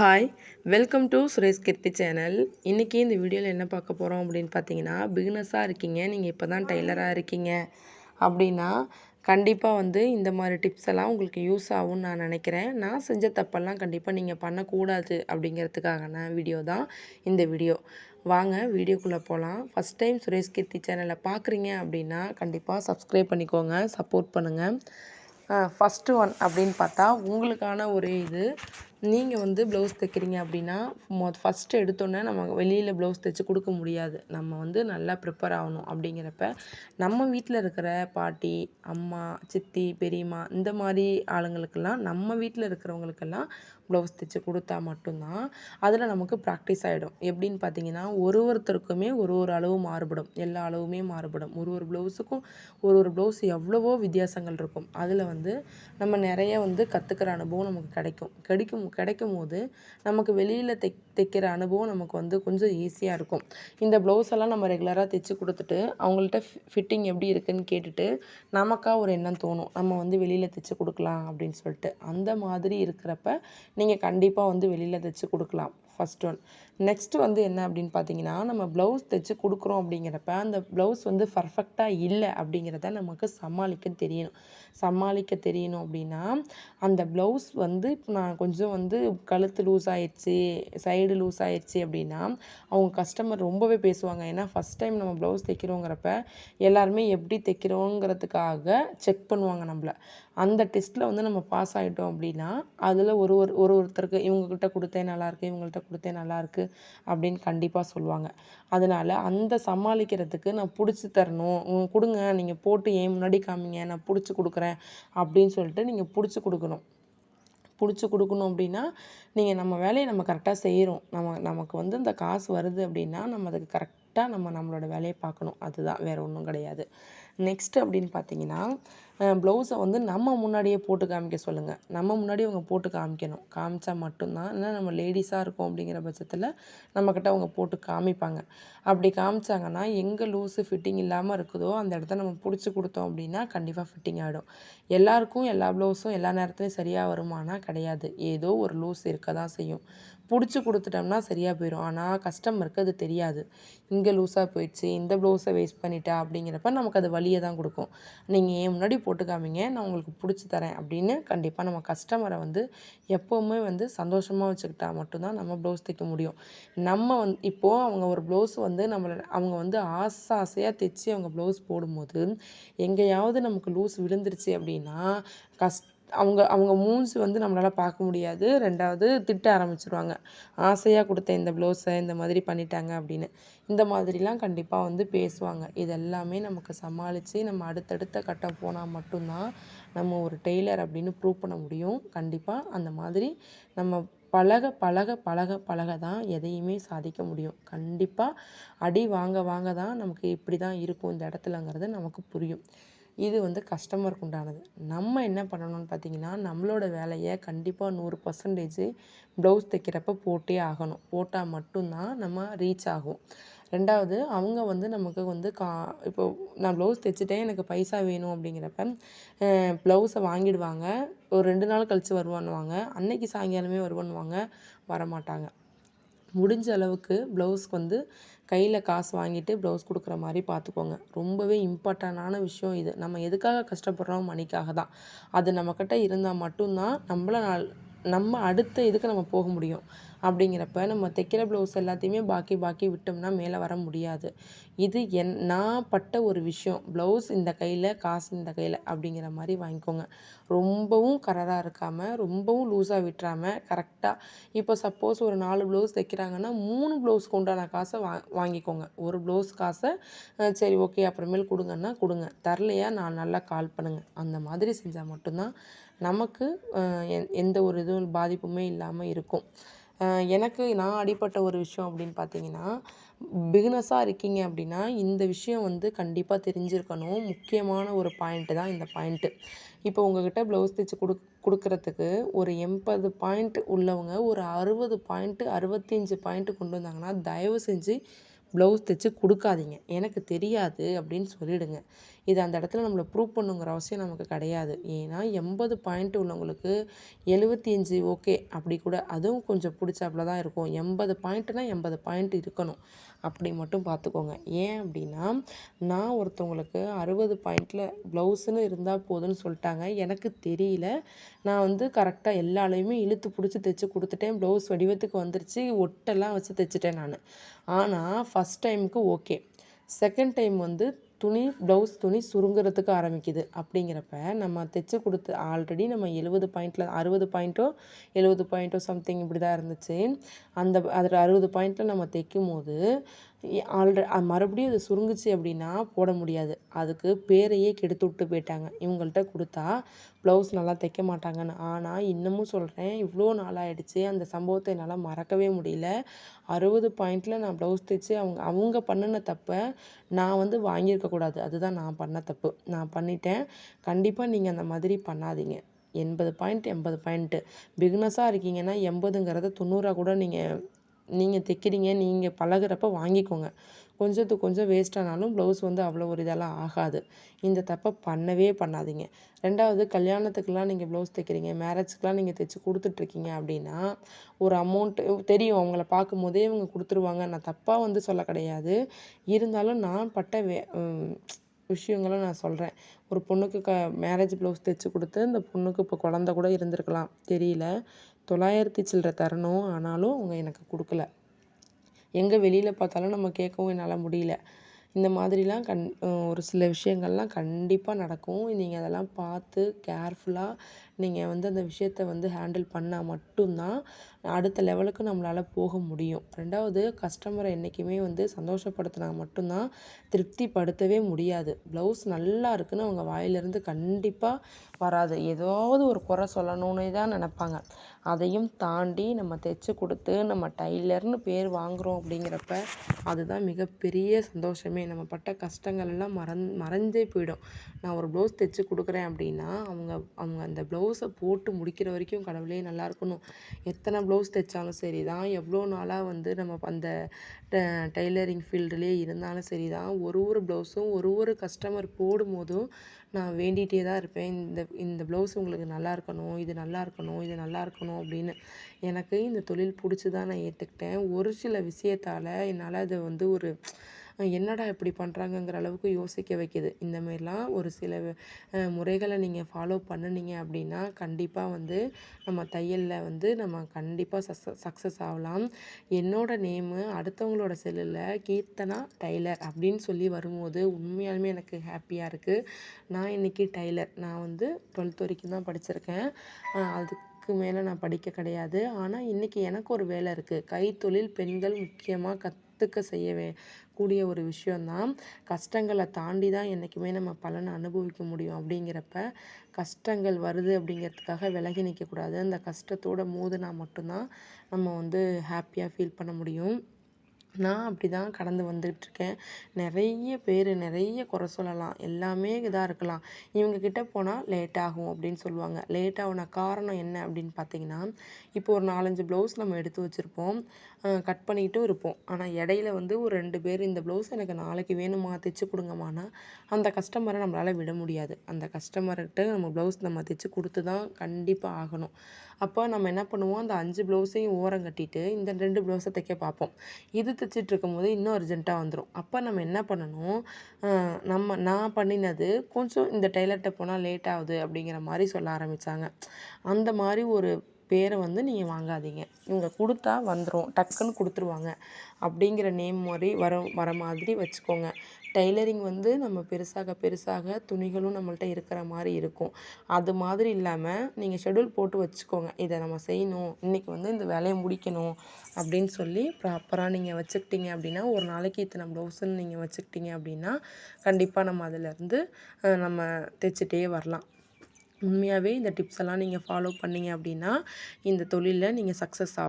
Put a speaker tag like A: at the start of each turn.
A: Hi welcome to Suresh Keerthi channel இன்றைக்கி இந்த வீடியோவில் என்ன பார்க்க போகிறோம் அப்படின்னு பார்த்தீங்கன்னா பிகினஸாக இருக்கீங்க. நீங்கள் இப்போ தான் டெய்லராக இருக்கீங்க. அப்படின்னா கண்டிப்பாக வந்து இந்த மாதிரி டிப்ஸ் எல்லாம் உங்களுக்கு யூஸ் ஆகும்னு நான் நினைக்கிறேன். நான் செஞ்ச தப்பெல்லாம் கண்டிப்பாக நீங்கள் பண்ணக்கூடாது அப்படிங்கிறதுக்கான வீடியோ தான் இந்த வீடியோ வாங்க வீடியோக்குள்ளே போகலாம் ஃபஸ்ட் டைம் சுரேஷ் கீர்த்தி சேனலை பார்க்குறீங்க அப்படின்னா கண்டிப்பாக சப்ஸ்கிரைப் பண்ணிக்கோங்க சப்போர்ட் பண்ணுங்கள் ஃபஸ்ட்டு ஒன் அப்படின்னு பார்த்தா உங்களுக்கான ஒரு இது நீங்கள் வந்து ப்ளவுஸ் தைக்கிறீங்க அப்படின்னா மொ ஃபஸ்ட்டு எடுத்தோன்னே நம்ம வெளியில் ப்ளவுஸ் தைச்சி கொடுக்க முடியாது. நம்ம வந்து நல்லா ப்ரிப்பேர் ஆகணும் அப்படிங்கிறப்ப நம்ம வீட்டில் இருக்கிற பாட்டி அம்மா சித்தி பெரியம்மா இந்த மாதிரி ஆளுங்களுக்கெல்லாம் நம்ம வீட்டில் இருக்கிறவங்களுக்கெல்லாம் ப்ளவுஸ் தைச்சி கொடுத்தா மட்டும்தான் அதில் நமக்கு ப்ராக்டிஸ் ஆகிடும் எப்படின்னு பார்த்தீங்கன்னா ஒரு ஒருத்தருக்குமே ஒரு ஒரு அளவு மாறுபடும். எல்லா அளவுமே மாறுபடும். ஒரு ஒரு ப்ளவுஸுக்கும் ஒரு ஒரு ப்ளவுஸ் எவ்வளவோ வித்தியாசங்கள் இருக்கும். அதில் வந்து நம்ம நிறைய வந்து கற்றுக்கிற அனுபவம் நமக்கு கிடைக்கும். கிடைக்கும் கிடைக்கும் போது நமக்கு வெளியில் தைக் தைக்கிற அனுபவம் நமக்கு வந்து கொஞ்சம் ஈஸியாக இருக்கும். இந்த ப்ளவுஸ் எல்லாம் நம்ம ரெகுலராக தைச்சி கொடுத்துட்டு அவங்கள்ட்ட ஃபிட்டிங் எப்படி இருக்குதுன்னு கேட்டுட்டு நமக்காக ஒரு எண்ணம் தோணும். நம்ம வந்து வெளியில் தைச்சி கொடுக்கலாம் அப்படின்னு சொல்லிட்டு. அந்த மாதிரி இருக்கிறப்ப நீங்கள் கண்டிப்பாக வந்து வெளியில் தைச்சி கொடுக்கலாம். ஃபஸ்ட் ஒன் நெக்ஸ்ட்டு வந்து என்ன அப்படின்னு பார்த்தீங்கன்னா நம்ம ப்ளவுஸ் தைச்சி கொடுக்குறோம் அப்படிங்கிறப்ப அந்த ப்ளவுஸ் வந்து பர்ஃபெக்டாக இல்லை அப்படிங்கிறத நமக்கு சமாளிக்க தெரியணும். சமாளிக்க தெரியணும் அப்படின்னா அந்த ப்ளவுஸ் வந்து இப்போ நான் கொஞ்சம் வந்து கழுத்து லூஸ் ஆயிடுச்சு சைடு லூஸ் ஆயிடுச்சு அப்படின்னா அவங்க கஸ்டமர் ரொம்பவே பேசுவாங்க. ஏன்னா ஃபஸ்ட் டைம் நம்ம ப்ளவுஸ் தைக்கிறோங்கிறப்ப எல்லாருமே எப்படி தைக்கிறோங்கிறதுக்காக செக் பண்ணுவாங்க நம்மள. அந்த டெஸ்ட்டில் வந்து நம்ம பாஸ் ஆகிட்டோம் அப்படின்னா அதில் ஒரு ஒரு ஒரு ஒருத்தருக்கு இவங்கக்கிட்ட கொடுத்தே நல்லாயிருக்கு இவங்கள்ட்ட கொடுத்தே நல்லாயிருக்கு அப்படின்னு கண்டிப்பாக சொல்லுவாங்க. அதனால் அந்த சமாளிக்கிறதுக்கு நான் பிடிச்சி தரணும். கொடுங்க நீங்கள் போட்டு ஏன் முன்னாடி காமிங்க நான் பிடிச்சி கொடுக்குறேன் அப்படின்னு சொல்லிட்டு நீங்கள் பிடிச்சி கொடுக்கணும். பிடிச்சி கொடுக்கணும் அப்படின்னா நீங்கள் நம்ம வேலையை நம்ம கரெக்டாக செய்கிறோம் நம்ம நமக்கு வந்து இந்த காசு வருது அப்படின்னா நம்ம அதுக்கு கரெக்டாக நம்ம நம்மளோட வேலையை பார்க்கணும். அதுதான் வேறு ஒன்றும் கிடையாது. நெக்ஸ்ட் அப்படின்னு பார்த்தீங்கன்னா ப்ளவுஸை வந்து நம்ம முன்னாடியே போட்டு காமிக்க சொல்லுங்கள் நம்ம முன்னாடி அவங்க போட்டு காமிக்கணும். காமிச்சா மட்டும்தான். ஏன்னா நம்ம லேடிஸாக இருக்கோம் அப்படிங்கிற பட்சத்தில் நம்மக்கிட்ட அவங்க போட்டு காமிப்பாங்க. அப்படி காமிச்சாங்கன்னா எங்கே லூஸு ஃபிட்டிங் இல்லாமல் இருக்குதோ அந்த இடத்த நம்ம பிடிச்சி கொடுத்தோம் அப்படின்னா கண்டிப்பாக ஃபிட்டிங் ஆகிடும் எல்லாருக்கும் எல்லா ப்ளவுஸும் எல்லா நேரத்துலையும் சரியாக வருமானா கிடையாது. ஏதோ ஒரு லூஸ் இருக்க தான் செய்யும். பிடிச்சி கொடுத்துட்டோம்னா சரியாக போயிடும் ஆனால் கஸ்டமருக்கு அது தெரியாது. இங்கே லூஸாக போயிடுச்சு இந்த ப்ளவுஸை வேஸ்ட் பண்ணிட்டா அப்படிங்கிறப்ப நமக்கு அது வழியை தான் கொடுக்கும். நீங்கள் ஏன் முன்னாடி போட்டு காமிங்க நான் உங்களுக்கு பிடிச்சி தரேன் அப்படின்னு கண்டிப்பாக நம்ம கஸ்டமரை வந்து எப்போவுமே வந்து சந்தோஷமாக வச்சுக்கிட்டா மட்டும்தான் நம்ம ப்ளவுஸ் தைக்க முடியும். நம்ம வந்து இப்போது அவங்க ஒரு ப்ளவுஸ் வந்து நம்மளை அவங்க வந்து ஆசை ஆசையாக தைச்சி அவங்க ப்ளவுஸ் போடும்போது எங்கேயாவது நமக்கு லூஸ் விழுந்துருச்சு அப்படின்னா கஸ் அவங்க அவங்க மூஞ்சி வந்து நம்மளால் பார்க்க முடியாது. ரெண்டாவது திட்ட ஆரம்பிச்சிருவாங்க. ஆசையாக கொடுத்த இந்த ப்ளவுஸை இந்த மாதிரி பண்ணிட்டாங்க அப்படின்னு. இந்த மாதிரிலாம் கண்டிப்பாக வந்து பேசுவாங்க. இது எல்லாமே நமக்கு சமாளித்து நம்ம அடுத்தடுத்த கட்டம் போனால் மட்டும்தான் நம்ம ஒரு டெய்லர் அப்படின்னு ப்ரூவ் பண்ண முடியும். கண்டிப்பாக அந்த மாதிரி நம்ம பழக பழக பழக பழக தான் எதையுமே சாதிக்க முடியும். கண்டிப்பாக அடி வாங்க வாங்க தான் நமக்கு இப்படி தான் இருக்கும். இந்த இடத்துலங்கிறது நமக்கு புரியும். இது வந்து கஸ்டமருக்கு உண்டானது. நம்ம என்ன பண்ணணும்னு பார்த்தீங்கன்னா நம்மளோட வேலையை கண்டிப்பாக நூறு பர்சன்டேஜ் ப்ளவுஸ் தைக்கிறப்ப போட்டே ஆகணும். போட்டால் மட்டும்தான் நம்ம ரீச் ஆகும். ரெண்டாவது அவங்க வந்து நமக்கு வந்து கா இப்போ நான் ப்ளவுஸ் தைச்சிட்டேன் எனக்கு பைசா வேணும் அப்படிங்கிறப்ப ப்ளவுஸை வாங்கிடுவாங்க. ஒரு ரெண்டு நாள் கழித்து வருவான்னுவாங்க. அன்னைக்கு சாயங்காலமே வருவான்னுவாங்க. வரமாட்டாங்க. முடிஞ்ச அளவுக்கு ப்ளவுஸ்க்கு வந்து கையில் காசு வாங்கிட்டு ப்ளவுஸ் கொடுக்குற மாதிரி பார்த்துக்கோங்க ரொம்பவே இம்பார்ட்டண்டான விஷயம் இது. நம்ம எதுக்காக கஷ்டப்படுறோம்? மணிக்காக தான். அது நம்மக்கிட்ட இருந்தால் மட்டும்தான் நம்மள நாள் நம்ம அடுத்த இதுக்கு நம்ம போக முடியும். அப்படிங்கிறப்ப நம்ம தைக்கிற ப்ளவுஸ் எல்லாத்தையுமே பாக்கி பாக்கி விட்டோம்னா மேலே வர முடியாது. இது என் நான் பட்ட ஒரு விஷயம். ப்ளவுஸ் இந்த கையில் காசு இந்த கையில் அப்படிங்கிற மாதிரி வாங்கிக்கோங்க. ரொம்பவும் கரராக இருக்காமல் ரொம்பவும் லூஸாக விட்டுறாமல் கரெக்டாக இப்போ சப்போஸ் ஒரு நாலு ப்ளவுஸ் தைக்கிறாங்கன்னா மூணு ப்ளவுஸ்க்கு உண்டான காசை வா வாங்கிக்கோங்க. ஒரு ப்ளவுஸ் காசை சரி ஓகே அப்புறமேல் கொடுங்கன்னா கொடுங்க. தரலையா நான் நல்லா கால் பண்ணுங்கள் அந்த மாதிரி செஞ்சால் மட்டும்தான் நமக்கு எந்த ஒரு இதுவும் பாதிப்புமே இல்லாமல் இருக்கும். எனக்கு நான் அடிப்பட்ட ஒரு விஷயம் அப்படின்னு பார்த்தீங்கன்னா பிகினஸாக இருக்கீங்க அப்படின்னா இந்த விஷயம் வந்து கண்டிப்பாக தெரிஞ்சிருக்கணும். முக்கியமான ஒரு பாயிண்ட்டு தான் இந்த பாயிண்ட்டு இப்போ உங்ககிட்ட ப்ளவுஸ் தைச்சி கொடு கொடுக்குறதுக்கு ஒரு எண்பது பாயிண்ட் உள்ளவங்க ஒரு அறுபது பாயிண்ட்டு அறுபத்தஞ்சு பாயிண்ட்டு கொண்டு வந்தாங்கன்னா தயவு செஞ்சு ப்ளவுஸ் தைச்சி கொடுக்காதீங்க. எனக்கு தெரியாது அப்படின்னு சொல்லிவிடுங்க இது அந்த இடத்துல நம்மளை ப்ரூவ் பண்ணுங்கிற அவசியம் நமக்கு கிடையாது. ஏன்னா எண்பது பாயிண்ட் உள்ளவங்களுக்கு எழுபத்தி அஞ்சு ஓகே அப்படி கூட அதுவும் கொஞ்சம் பிடிச்சாப்புல தான் இருக்கும். எண்பது பாயிண்ட்டுனா எண்பது பாயிண்ட் இருக்கணும். அப்படி மட்டும் பார்த்துக்கோங்க. ஏன் அப்படின்னா நான் ஒருத்தவங்களுக்கு அறுபது பாயிண்டில் ப்ளவுஸுன்னு இருந்தால் போதும்னு சொல்லிட்டாங்க. எனக்கு தெரியல. நான் வந்து கரெக்டாக எல்லாலையுமே இழுத்து பிடிச்சி தைச்சி கொடுத்துட்டேன். ப்ளவுஸ் வடிவத்துக்கு வந்துருச்சு. ஒட்டெல்லாம் வச்சு தைச்சிட்டேன் நான். ஆனால் ஃபஸ்ட் டைமுக்கு ஓகே செகண்ட் டைம் வந்து துணி ப்ளவுஸ் துணி சுருங்குறதுக்கு ஆரம்பிக்குது. அப்படிங்கிறப்ப நம்ம தைச்சி கொடுத்து ஆல்ரெடி நம்ம எழுபது பாயிண்டில் அறுபது பாயிண்ட்டோ எழுபது பாயிண்ட்டோ சம்திங் இப்படி தான் இருந்துச்சு. அந்த அதில் அறுபது பாயிண்ட்டில் நம்ம தைக்கும் போது ஆல்ரெ மறுபடியும் அது சுருங்குச்சு அப்படின்னா போட முடியாது. அதுக்கு பேரையே கெடுத்து விட்டு போயிட்டாங்க. இவங்கள்ட்ட கொடுத்தா ப்ளவுஸ் நல்லா தைக்க மாட்டாங்கன்னு. ஆனால் இன்னமும் சொல்கிறேன் இவ்வளோ நாளாகிடுச்சு அந்த சம்பவத்தை என்னால் மறக்கவே முடியல. அறுபது பாயிண்டில் நான் ப்ளவுஸ் தைச்சு அவங்க அவங்க பண்ணின தப்பை நான் வந்து வாங்கியிருக்கக்கூடாது அதுதான் நான் பண்ண தப்பு. நான் பண்ணிட்டேன். கண்டிப்பாக நீங்கள் அந்த மாதிரி பண்ணாதீங்க. எண்பது பாயிண்ட் எண்பது பாயிண்ட்டு. பிக்னஸாக இருக்கீங்கன்னா எண்பதுங்கிறத தொண்ணூறாக கூட நீங்கள் நீங்கள் தைக்கிறீங்க நீங்கள் பழகுறப்ப வாங்கிக்கோங்க. கொஞ்சத்துக்கு கொஞ்சம் வேஸ்ட் ஆனாலும் ப்ளவுஸ் வந்து அவ்வளோ ஒரு இதெல்லாம் ஆகாது. இந்த தப்பை பண்ணவே பண்ணாதீங்க. ரெண்டாவது கல்யாணத்துக்கெலாம் நீங்கள் ப்ளவுஸ் தைக்கிறீங்க மேரேஜ்க்கெலாம் நீங்கள் தைச்சி கொடுத்துட்ருக்கீங்க அப்படின்னா ஒரு அமௌண்ட்டு தெரியும். அவங்கள பார்க்கும் போதே இவங்க கொடுத்துருவாங்க. நான் தப்பாக வந்து சொல்ல கிடையாது. இருந்தாலும் நான் பட்ட வே விஷயங்களை நான் சொல்கிறேன் ஒரு பொண்ணுக்கு க மேரேஜ் ப்ளவுஸ் தைச்சி கொடுத்து அந்த பொண்ணுக்கு இப்போ குழந்த கூட இருந்திருக்கலாம். தெரியல. தொள்ளாயிரத்தி சில்லற தரணும். ஆனாலும் அவங்க எனக்கு கொடுக்கல. எங்கே வெளியில் பார்த்தாலும் நம்ம கேட்கவும் என்னால் முடியல. இந்த மாதிரிலாம் கண் ஒரு சில விஷயங்கள்லாம் கண்டிப்பாக நடக்கும். நீங்கள் அதெல்லாம் பார்த்து கேர்ஃபுல்லாக நீங்கள் வந்து அந்த விஷயத்த வந்து ஹேண்டில் பண்ணால் மட்டும்தான் அடுத்த லெவலுக்கு நம்மளால் போக முடியும். ரெண்டாவது கஸ்டமரை என்றைக்குமே வந்து சந்தோஷப்படுத்தினா மட்டும்தான் திருப்திப்படுத்தவே முடியாது. ப்ளவுஸ் நல்லா இருக்குன்னு அவங்க வாயிலிருந்து கண்டிப்பாக வராது. ஏதாவது ஒரு குறை சொல்லணும்னே தான் நினப்பாங்க. அதையும் தாண்டி நம்ம தைச்சி கொடுத்து நம்ம டைலர்னு பேர் வாங்குகிறோம் அப்படிங்கிறப்ப அதுதான் மிகப்பெரிய சந்தோஷமே. நம்ம பட்ட கஷ்டங்கள் எல்லாம் மறந் மறைஞ்சே போயிடும். நான் ஒரு ப்ளவுஸ் தைச்சி கொடுக்குறேன் அப்படின்னா அவங்க அவங்க அந்த ப்ளவுஸை போட்டு முடிக்கிற வரைக்கும் கடவுளே நல்லா இருக்கணும். எத்தனை ப்ளவுஸ் தைச்சாலும் சரி தான் எவ்வளோ நாளாக வந்து நம்ம அந்த டெய்லரிங் ஃபீல்டுலேயே இருந்தாலும் சரி தான் ஒரு ஒரு ப்ளவுஸும் ஒரு ஒரு கஸ்டமர் போடும்போதும் நான் வேண்டிகிட்டே தான் இருப்பேன். இந்த இந்த ப்ளவுஸ் உங்களுக்கு நல்லா இருக்கணும் இது நல்லா இருக்கணும் இது நல்லா இருக்கணும் அப்படின்னு எனக்கு இந்த தொழில் பிடிச்சி தான் நான் ஏற்றுக்கிட்டேன் ஒரு சில விஷயத்தால் என்னால் அதை வந்து ஒரு என்னடா இப்படி பண்ணுறாங்கங்கிற அளவுக்கு யோசிக்க வைக்கிது. இந்தமாரிலாம் ஒரு சில முறைகளை நீங்கள் ஃபாலோ பண்ணுனீங்க அப்படின்னா கண்டிப்பாக வந்து நம்ம தையலில் வந்து நம்ம கண்டிப்பாக சக்ஸ சக்ஸஸ் ஆகலாம். என்னோடய நேமு அடுத்தவங்களோட செல்லில் கீர்த்தனா டைலர் அப்படின்னு சொல்லி வரும்போது உண்மையாலுமே எனக்கு ஹாப்பியாக இருக்குது நான் இன்றைக்கி டைலர். நான் வந்து டுவெல்த் வரைக்கும் தான் படிச்சிருக்கேன். அதுக்கு மேலே நான் படிக்க கிடையாது. ஆனால் இன்றைக்கி எனக்கு ஒரு வேலை இருக்குது கைத்தொழில் பெண்கள் முக்கியமாக கத் கற்றுக்க செய்ய கூடிய ஒரு விஷயந்தான் கஷ்டங்களை தாண்டி தான் என்றைக்குமே நம்ம பலனை அனுபவிக்க முடியும் அப்படிங்கிறப்ப கஷ்டங்கள் வருது அப்படிங்கிறதுக்காக விலகி நிற்கக்கூடாது. அந்த கஷ்டத்தோடு மோதுனா மட்டும்தான் நம்ம வந்து ஹாப்பியாக ஃபீல் பண்ண முடியும். நான் அப்படி தான் கடந்து வந்துகிட்ருக்கேன். நிறைய பேர் நிறைய குறை சொல்லலாம். எல்லாமே இதாக இருக்கலாம். இவங்கக்கிட்ட போனால் லேட் ஆகும் அப்படின்னு சொல்லுவாங்க. லேட் ஆகுன காரணம் என்ன அப்படின்னு பார்த்தீங்கன்னா இப்போ ஒரு நாலஞ்சு ப்ளவுஸ் நம்ம எடுத்து வச்சுருப்போம். கட் பண்ணிக்கிட்டும் இருப்போம். ஆனால் இடையில வந்து ஒரு ரெண்டு பேர் இந்த ப்ளவுஸ் எனக்கு நாளைக்கு வேணுமா தைச்சி கொடுங்கம்மானா அந்த கஸ்டமரை நம்மளால் விட முடியாது. அந்த கஸ்டமர்கிட்ட நம்ம ப்ளவுஸ் நம்ம தைச்சி கொடுத்து தான் கண்டிப்பாக ஆகணும். அப்போ நம்ம என்ன பண்ணுவோம்? அந்த அஞ்சு ப்ளவுஸையும் ஓரம் கட்டிட்டு இந்த ரெண்டு ப்ளவுஸை தைக்க பார்ப்போம். இது தைச்சிட்டு இருக்கும்போது இன்னும் அர்ஜென்ட்டாக வந்துடும் அப்போ நம்ம என்ன பண்ணணும்? நம்ம நான் பண்ணினது கொஞ்சம் இந்த டெய்லர்கிட்ட போனால் லேட் ஆகுது அப்படிங்கிற மாதிரி சொல்ல ஆரம்பித்தாங்க அந்த மாதிரி ஒரு பேரை வந்து நீங்கள் வாங்காதீங்க. இவங்க கொடுத்தா வந்துடும் டக்குன்னு கொடுத்துருவாங்க. அப்படிங்கிற நேம் மாதிரி வர வர மாதிரி வச்சுக்கோங்க. டைலரிங் வந்து நம்ம பெருசாக பெருசாக துணிகளும் நம்மள்ட்ட இருக்கிற மாதிரி இருக்கும். அது மாதிரி இல்லாமல் நீங்கள் ஷெடியூல் போட்டு வச்சுக்கோங்க. இதை நம்ம செய்யணும். இன்றைக்கி வந்து இந்த வேலையை முடிக்கணும் அப்படின்னு சொல்லி ப்ராப்பராக நீங்கள் வச்சுக்கிட்டீங்க அப்படின்னா ஒரு நாளைக்கு இத்தனை ப்ளவுஸுன்னு நீங்கள் வச்சுக்கிட்டீங்க அப்படின்னா கண்டிப்பாக நம்ம அதிலேருந்து நம்ம தைச்சிட்டே வரலாம். உண்மையாகவே இந்த டிப்ஸ் எல்லாம் நீங்கள் ஃபாலோ பண்ணிங்க அப்படின்னா இந்த தொழிலில் நீங்கள் சக்ஸஸ் ஆகும்